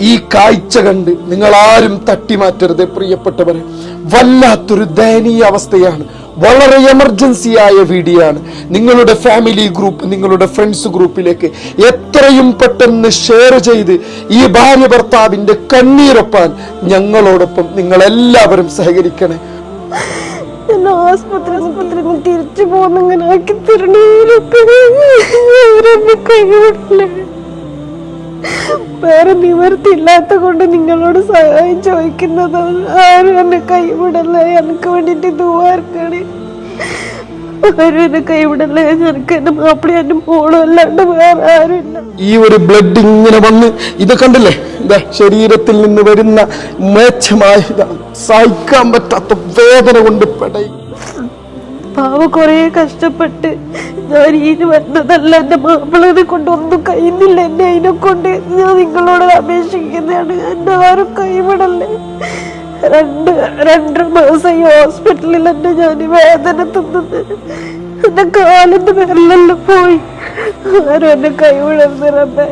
ഈ കാഴ്ച കണ്ട് നിങ്ങൾ ആരും തട്ടിമാറ്റരുത് പ്രിയപ്പെട്ടവരെ വല്ലാത്തൊരു ദയനീയ അവസ്ഥയാണ് വളരെ എമർജൻസി ആയ വീഡിയോ ആണ് നിങ്ങളുടെ ഫാമിലി ഗ്രൂപ്പ് നിങ്ങളുടെ ഫ്രണ്ട്സ് ഗ്രൂപ്പിലേക്ക് എത്രയും പെട്ടെന്ന് ഷെയർ ചെയ്ത് ഈ ഭാര്യ ഭർത്താവിന്റെ കണ്ണീരൊപ്പാൻ ഞങ്ങളോടൊപ്പം നിങ്ങൾ എല്ലാവരും സഹകരിക്കണേ ആസ്പത്രി തിരിച്ചു കൈവിടില്ലേ വേറെ നിവർത്തിയില്ലാത്ത കൊണ്ട് നിങ്ങളോട് സഹായം ചോദിക്കുന്നതാണ് ആരും എന്നെ കൈവിടല്ലേ. എനിക്ക് വേണ്ടിട്ട് ദുവാർക്കണേ ആരും എന്നെ കൈവിടല്ലേ. എനിക്ക് എന്റെ മാപ്പിളി എന്റെ മോളും അല്ലാണ്ട് വേറെ ആരും ഇല്ല. ഈ ഒരു ബ്ലഡ് ഇങ്ങനെ വന്ന് ഇത് കണ്ടില്ലേ? ഇതാ ശരീരത്തിൽ നിന്ന് വരുന്ന മേച്ചമായ സഹിക്കാൻ പറ്റാത്ത വേദന കൊണ്ട് പെടയും. പാവ കൊറേ കഷ്ടപ്പെട്ട് ഞാൻ ഇതിന് വന്നതല്ല എന്റെ മാപ്പിളനെ കൊണ്ട് ഒന്നും കഴിയുന്നില്ല. എന്നെ അതിനെ കൊണ്ട് ഞാൻ നിങ്ങളോട് അപേക്ഷിക്കുന്നതാണ്. എന്റെ ആരും കൈവിടല്ലേ. രണ്ട് രണ്ടര മാസം ഈ ഹോസ്പിറ്റലിൽ എന്നെ ഞാൻ വേദന തിന്നത് എന്റെ കാലിന്റെ മേലെല്ലാം പോയി. ആരും എന്നെ റബ്ബേ.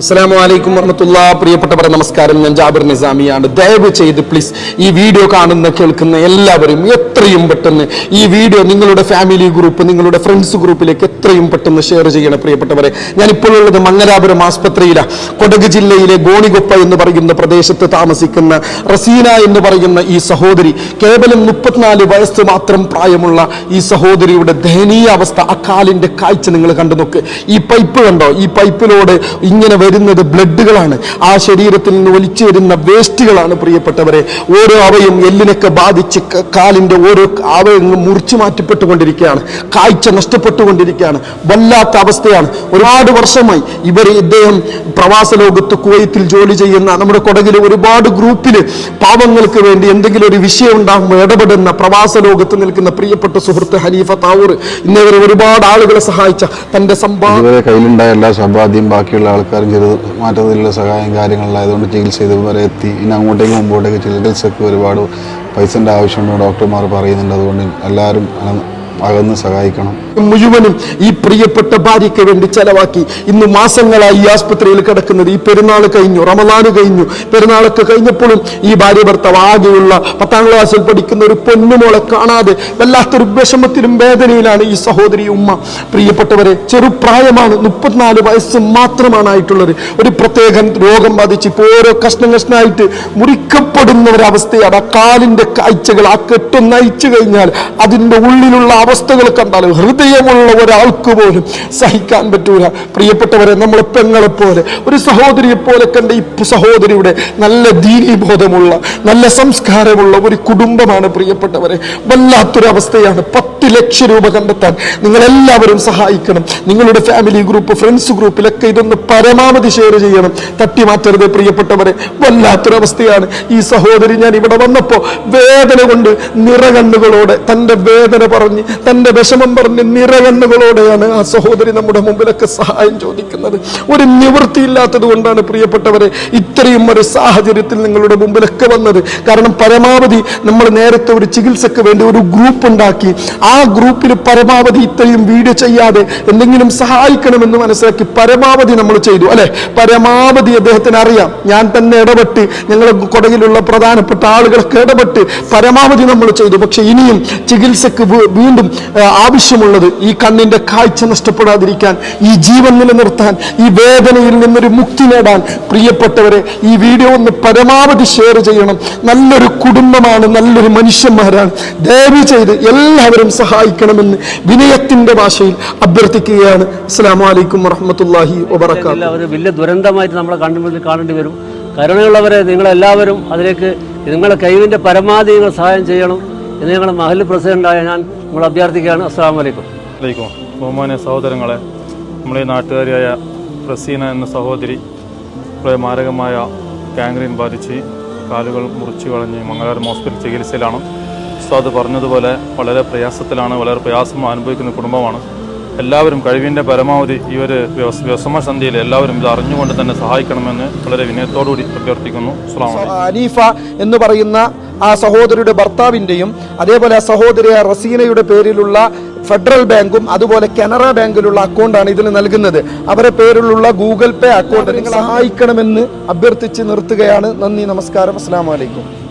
അസ്സാം വലൈക്കും വർമ്മത്തുള്ള പ്രിയപ്പെട്ടവരെ നമസ്കാരം. ഞാൻ ജാബിർ നിസാമിയാണ്. ദയവ് ചെയ്ത് പ്ലീസ് ഈ വീഡിയോ കാണുന്ന കേൾക്കുന്ന എല്ലാവരും എത്രയും പെട്ടെന്ന് ഈ വീഡിയോ നിങ്ങളുടെ ഫാമിലി ഗ്രൂപ്പ് നിങ്ങളുടെ ഫ്രണ്ട്സ് ഗ്രൂപ്പിലേക്ക് എത്രയും പെട്ടെന്ന് ഷെയർ ചെയ്യണം. പ്രിയപ്പെട്ടവരെ ഞാൻ ഇപ്പോഴുള്ളത് മംഗലാപുരം ആസ്പത്രിയിലാണ് കൊടക് ജില്ലയിലെ ഗോണികൊപ്പ എന്ന് പറയുന്ന പ്രദേശത്ത് താമസിക്കുന്ന റസീന എന്ന് പറയുന്ന ഈ സഹോദരി കേവലം മുപ്പത്തിനാല് വയസ്സ് മാത്രം പ്രായമുള്ള ഈ സഹോദരിയുടെ ദയനീയ അവസ്ഥ ആ കാഴ്ച നിങ്ങൾ കണ്ടു നോക്ക് ഈ പൈപ്പ് കണ്ടോ? ഈ പൈപ്പിലൂടെ ഇങ്ങനെ വരുന്നത് ബ്ലഡുകളാണ് ആ ശരീരത്തിൽ നിന്ന് ഒലിച്ചു വരുന്ന വേസ്റ്റുകളാണ് പ്രിയപ്പെട്ടവരെ. ഓരോ അവയും എല്ലിനൊക്കെ ബാധിച്ച് കാലിന്റെ ഓരോ അവയും മുറിച്ചു മാറ്റപ്പെട്ടുകൊണ്ടിരിക്കുകയാണ്. കാഴ്ച നഷ്ടപ്പെട്ടുകൊണ്ടിരിക്കുകയാണ്. വല്ലാത്ത അവസ്ഥയാണ്. ഒരുപാട് വർഷമായി ഇവർ ഇദ്ദേഹം പ്രവാസ ലോകത്ത് കുവൈത്തിൽ ജോലി ചെയ്യുന്ന നമ്മുടെ കൊടകിലെ ഒരുപാട് ഗ്രൂപ്പിൽ പാവങ്ങൾക്ക് വേണ്ടി എന്തെങ്കിലും ഒരു വിഷയം ഉണ്ടാകുമ്പോൾ ഇടപെടുന്ന പ്രവാസ ലോകത്ത് നിൽക്കുന്ന പ്രിയപ്പെട്ട സുഹൃത്ത് ഹലീഫ താവൂർ ഇന്നേവരെ ഒരുപാട് ആളുകളെ സഹായിച്ച തന്റെ സമ്പാദ്യം കയ്യിലുണ്ടായ എല്ലാ സമ്പാദ്യം ബാക്കിയുള്ള ആൾക്കാരും ചെറു മാറ്റത്തിലുള്ള സഹായം കാര്യങ്ങളിലായതുകൊണ്ട് ചികിത്സ ഇതുവരെ എത്തി. ഇനി അങ്ങോട്ടേക്ക് മുമ്പോട്ടേക്ക് ചികിത്സയ്ക്ക് ഒരുപാട് പൈസന്റെ ആവശ്യമുണ്ട് ഡോക്ടർമാർ പറയുന്നുണ്ട്. അതുകൊണ്ട് എല്ലാവരും അകന്ന് സഹായിക്കണം. മുഴുവനും ഈ പ്രിയപ്പെട്ട ഭാര്യയ്ക്ക് വേണ്ടി ചെലവാക്കി ഇന്ന് മാസങ്ങളായി ഈ ആസ്പത്രിയിൽ കിടക്കുന്നത്. ഈ പെരുന്നാൾ കഴിഞ്ഞു റമദാന് കഴിഞ്ഞു. പെരുന്നാളൊക്കെ കഴിഞ്ഞപ്പോഴും ഈ ഭാര്യ ഭർത്താവ് ആകെയുള്ള പത്താം ക്ലാസ്സിൽ പഠിക്കുന്ന ഒരു പൊന്നുമോളെ കാണാതെ വല്ലാത്തൊരു വിഷമത്തിലും വേദനയിലാണ് ഈ സഹോദരി ഉമ്മ. പ്രിയപ്പെട്ടവരെ ചെറുപ്രായമാണ് മുപ്പത്തിനാല് വയസ്സ് മാത്രമാണ് ആയിട്ടുള്ളത്. ഒരു പ്രത്യേക രോഗം ബാധിച്ച് ഇപ്പോൾ ഓരോ കഷ്ണം കഷ്ണമായിട്ട് മുറിക്കപ്പെടുന്ന ഒരവസ്ഥയാണ് ആ കാലിന്റെ കാഴ്ചകൾ. ആ കെട്ടും നയിച്ചു കഴിഞ്ഞാൽ അതിന്റെ ഉള്ളിലുള്ള അവസ്ഥകൾ കണ്ടാൽ ഹൃദയമുള്ള ഒരാൾക്ക് പോലും സഹിക്കാൻ പറ്റൂല. പ്രിയപ്പെട്ടവരെ നമ്മൾ പെങ്ങളെ പോലെ ഒരു സഹോദരിയെ പോലെ കണ്ട ഈ സഹോദരിയുടെ നല്ല ദീനീബോധമുള്ള നല്ല സംസ്കാരമുള്ള ഒരു കുടുംബമാണ് പ്രിയപ്പെട്ടവരെ. വല്ലാത്തൊരവസ്ഥയാണ്. പത്ത് ലക്ഷം രൂപ കണ്ടെത്താൻ നിങ്ങൾ എല്ലാവരും സഹായിക്കണം. നിങ്ങളുടെ ഫാമിലി ഗ്രൂപ്പ് ഫ്രണ്ട്സ് ഗ്രൂപ്പിലൊക്കെ ഇതൊന്ന് പരമാവധി ഷെയർ ചെയ്യണം. തട്ടിമാറ്റരുത് പ്രിയപ്പെട്ടവരെ. വല്ലാത്തൊരവസ്ഥയാണ്. ഈ സഹോദരി ഞാൻ ഇവിടെ വന്നപ്പോൾ വേദന കൊണ്ട് നിറകണ്ണുകളോടെ തന്റെ വേദന പറഞ്ഞ് തന്റെ വിഷമം പറഞ്ഞ് നിറകണ്ണുകളോടെയാണ് ആ സഹോദരി നമ്മുടെ മുമ്പിലൊക്കെ സഹായം ചോദിക്കുന്നത്. ഒരു നിവൃത്തിയില്ലാത്തത് കൊണ്ടാണ് പ്രിയപ്പെട്ടവരെ ഇത്രയും ഒരു സാഹചര്യത്തിൽ നിങ്ങളുടെ മുമ്പിലൊക്കെ വന്നത്. കാരണം പരമാവധി നമ്മൾ നേരത്തെ ഒരു ചികിത്സക്ക് വേണ്ടി ഒരു ഗ്രൂപ്പ് ഉണ്ടാക്കി. ആ ഗ്രൂപ്പിൽ പരമാവധി ഇത്രയും വീഡിയോ ചെയ്യാതെ എന്തെങ്കിലും സഹായിക്കണമെന്ന് മനസ്സിലാക്കി പരമാവധി നമ്മൾ ചെയ്തു അല്ലെ? പരമാവധി അദ്ദേഹത്തിന് അറിയാം. ഞാൻ തന്നെ ഇടപെട്ട് ഞങ്ങളെ കൊടകിലുള്ള പ്രധാനപ്പെട്ട ആളുകളൊക്കെ ഇടപെട്ട് പരമാവധി നമ്മൾ ചെയ്തു. പക്ഷെ ഇനിയും ചികിത്സക്ക് വീണ്ടും ആ, ആവശ്യമുള്ളത് ഈ കണ്ണിന്റെ കാഴ്ച നഷ്ടപ്പെടാതിരിക്കാൻ ഈ ജീവൻ നിലനിർത്താൻ ഈ വേദനയിൽ നിന്നൊരു മുക്തി നേടാൻ പ്രിയപ്പെട്ടവരെ ഈ വീഡിയോ ഒന്ന് പരമാവധി ഷെയർ ചെയ്യണം. നല്ലൊരു കുടുംബമാണ് നല്ലൊരു മനുഷ്യന്മാരാണ്. ദയവ് ചെയ്ത് എല്ലാവരും സഹായിക്കണമെന്ന് വിനയത്തിന്റെ ഭാഷയിൽ അഭ്യർത്ഥിക്കുകയാണ്. അസ്സാം വലൈക്കും വറഹമത്തല്ലാഹി വബർക്കാത്തു വലിയ ദുരന്തമായിട്ട് നമ്മളെ കണ്ണു മുന്നിൽ കാണേണ്ടി വരും. കരുണയുള്ളവരെ നിങ്ങളെല്ലാവരും അതിലേക്ക് നിങ്ങളുടെ കഴിവിന്റെ പരമാവധി നിങ്ങൾ സഹായം ചെയ്യണം എന്ന് ഞങ്ങളുടെ മഹൽ പ്രസിഡന്റായ ഞാൻ നിങ്ങൾ അഭ്യർത്ഥിക്കുകയാണ്. അസ്സാം വലൈക്കും വലൈക്കും ബഹുമാന സഹോദരങ്ങളെ നമ്മളെ നാട്ടുകാരിയായ റസീന എന്ന സഹോദരി വളരെ മാരകമായ ഗാംഗ്രീൻ ബാധിച്ച് കാലുകൾ മുറിച്ചു കളഞ്ഞ് മംഗലാരം ഹോസ്പിറ്റൽ ചികിത്സയിലാണ്. ഉസ്താദ് പറഞ്ഞതുപോലെ വളരെ പ്രയാസത്തിലാണ് വളരെ പ്രയാസം അനുഭവിക്കുന്ന കുടുംബമാണ്. എല്ലാവരും കഴിവിന്റെ പരമാവധി ഈ ഒരു വ്യവസ് വ്യസമസന്ധിയിൽ എല്ലാവരും ഇത് അറിഞ്ഞുകൊണ്ട് തന്നെ സഹായിക്കണമെന്ന് വളരെ വിനയത്തോടുകൂടി അഭ്യർത്ഥിക്കുന്നു. അനീഫ എന്ന് പറയുന്ന ആ സഹോദരിയുടെ ഭർത്താവിന്റെയും അതേപോലെ ആ സഹോദരി റസീനയുടെ പേരിലുള്ള ഫെഡറൽ ബാങ്കും അതുപോലെ കനറ ബാങ്കിലുള്ള അക്കൗണ്ടാണ് ഇതിന് നൽകുന്നത്. അവരെ പേരിലുള്ള ഗൂഗിൾ പേ അക്കൗണ്ട് നിങ്ങൾ സഹായിക്കണമെന്ന് അഭ്യർത്ഥിച്ച് നിർത്തുകയാണ്. നന്ദി നമസ്കാരം. അസ്സാം വലൈക്കും